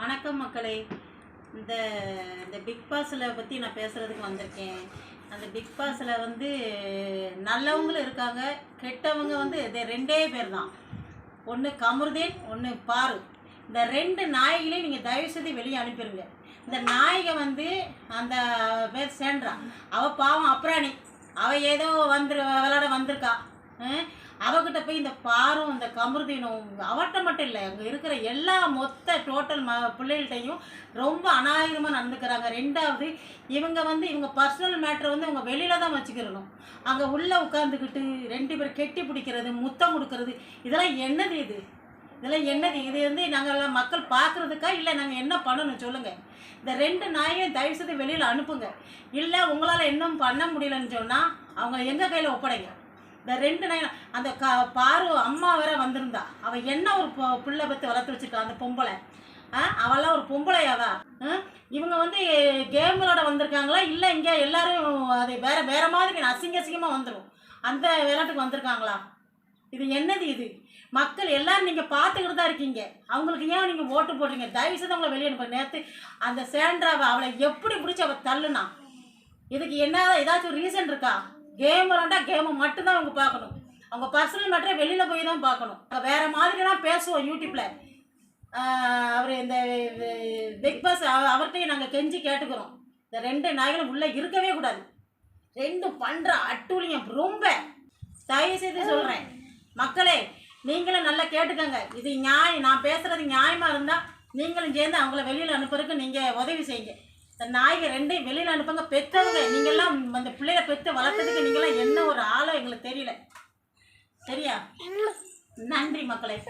வணக்கம் மக்களே. இந்த இந்த பிக் பாஸில் பற்றி நான் பேசுகிறதுக்கு வந்திருக்கேன். அந்த பிக் பாஸில் வந்து நல்லவங்களும் இருக்காங்க கெட்டவங்க வந்து இது ரெண்டே பேர் தான் ஒன்று கமருதேன் ஒன்று பாரு. இந்த ரெண்டு நாய்களையும் நீங்கள் தயவு செய்து வெளியே அனுப்பிடுங்க இந்த நாய்கை வந்து அந்த பேர் சேன்றா அவள் பாவம் அப்ராணி. அவள் ஏதோ வந்துரு விளாட வந்திருக்கா. அவகிட்ட போய் இந்த பாரும் இந்த கமருதீனும் அவட்ட மட்டும் இல்லை அங்கே இருக்கிற எல்லா மொத்த டோட்டல் ம பிள்ளைகள்கிட்டையும் ரொம்ப அநாயகமாக நடந்துக்கிறாங்க. ரெண்டாவது இவங்க வந்து இவங்க பர்சனல் மேட்ரை வந்து அவங்க வெளியில தான் வச்சுக்கிறணும் அங்கே உள்ளே உட்காந்துக்கிட்டு ரெண்டு பேர் கெட்டி பிடிக்கிறது முத்தம் கொடுக்கறது இதெல்லாம் என்னது இது? இதெல்லாம் என்னது? இது வந்து நாங்கள் மக்கள் பார்க்குறதுக்கா? இல்லை நாங்கள் என்ன பண்ணணும்? சொல்லுங்கள் இந்த ரெண்டு நாயையும் தயவு செய்து வெளியில் அனுப்புங்க. இல்லை உங்களால் இன்னும் பண்ண முடியலன்னு சொன்னால் அவங்க எங்கள் கையில் ஒப்படைங்க. இந்த ரெண்டு நாய் அந்த க பாரு அம்மா வேற வந்திருந்தா. அவள் என்ன ஒரு பிள்ளை பற்றி வளர்த்து வச்சிருக்கா அந்த பொம்பளை? ஆ அவெல்லாம் ஒரு பொம்பளையாவா? இவங்க வந்து கேம் வந்திருக்காங்களா? இல்லை இங்கே எல்லாரும் அது வேற வேற மாதிரி அசிங்க அசிங்கமாக வந்துடும் அந்த விளையாட்டுக்கு வந்திருக்காங்களா? இது என்னது இது? மக்கள் எல்லாரும் நீங்கள் பார்த்துக்கிட்டு தான் இருக்கீங்க. அவங்களுக்கு ஏன் நீங்கள் ஓட்டு போடுறீங்க? தயவு செய்து அவங்கள வெளியே அனுப்ப நேற்று அந்த சேண்ட்ராவை அவளை எப்படி பிடிச்சி அவள் தள்ளுனா? இதுக்கு என்ன ஏதாச்சும் ரீசன் இருக்கா? கேம் விளாண்டா கேமை மட்டும்தான் அவங்க பார்க்கணும். அவங்க பர்சனல் மேட்டரை வெளியில் போய் தான் பார்க்கணும். வேறு வேற மாதிரிலாம் பேசுவோம் யூடியூப்பில் அவர் இந்த பிக் பாஸ் அவர்கிட்டையும் நாங்கள் கெஞ்சி கேட்டுக்கிறோம். இந்த ரெண்டு நாய்களும் உள்ளே இருக்கவே கூடாது. ரெண்டும் பண்ணுற அட்டூழியம் ரொம்ப. தயவு செய்து சொல்கிறேன் மக்களே நீங்களும் நல்லா கேட்டுக்கோங்க. இது நியாயம். நான் பேசுகிறது நியாயமாக இருந்தால் நீங்களும் சேர்ந்து அவங்கள வெளியில் அனுப்புறதுக்கு நீங்கள் உதவி செய்யுங்க. நாய்க ரெண்டையும் வெளியில் அனுப்புங்க. பெற்றவங்க நீங்கள்லாம் அந்த பிள்ளைய பெற்று வளர்த்ததுக்கு நீங்களாம் என்ன ஒரு ஆளோ எங்களுக்கு தெரியல. சரியா? நன்றி மக்களே.